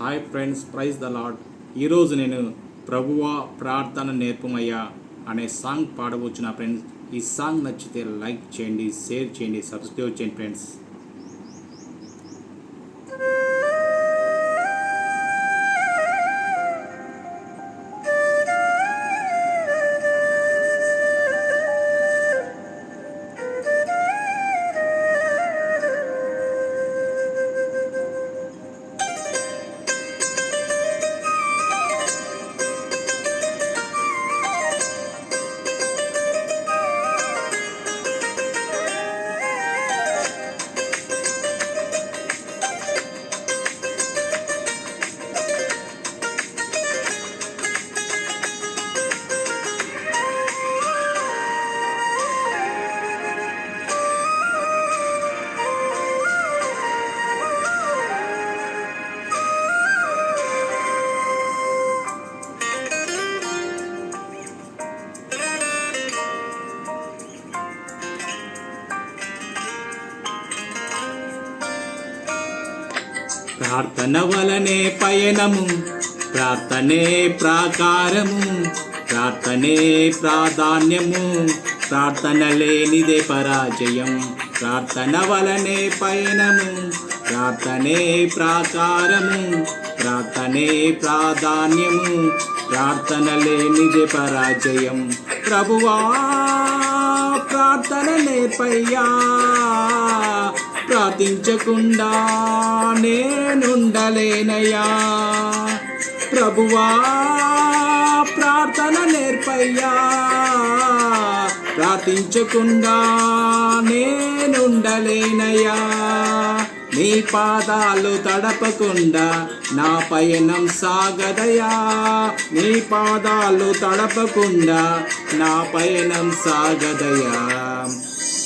Hi friends praise the Lord ఈరోజు నేను ప్రభువా ప్రార్థన నేర్పమయ్యా అనే సాంగ్ పాడవచ్చు నా ఫ్రెండ్స్? ఈ సాంగ్ నచ్చితే లైక్ చేయండి షేర్ చేయండి సబ్స్క్రైబ్ చేయండి ఫ్రెండ్స్. ప్రార్థన వలనే పయనము ప్రార్థనే ప్రాకారము ప్రార్థనే ప్రాధాన్యము ప్రార్థన లేనిదే పరాజయం. ప్రార్థన వలనే పయనము ప్రార్థనే ప్రాకారము ప్రార్థనే ప్రాధాన్యము ప్రార్థన లేనిదే పరాజయం. ప్రభువా ప్రార్థన నేర్పయ్యా ప్రార్థించకుండా నేనుండలేనయ్యా. ప్రభువా ప్రార్థన నేర్పయ్యా. ప్రార్థించకుండా నేనుండలేనయ్యా. నీ పాదాలు తడపకుండా నా పయనం సాగదయా నీ పాదాలు తడపకుండా నా పయనం సాగదయా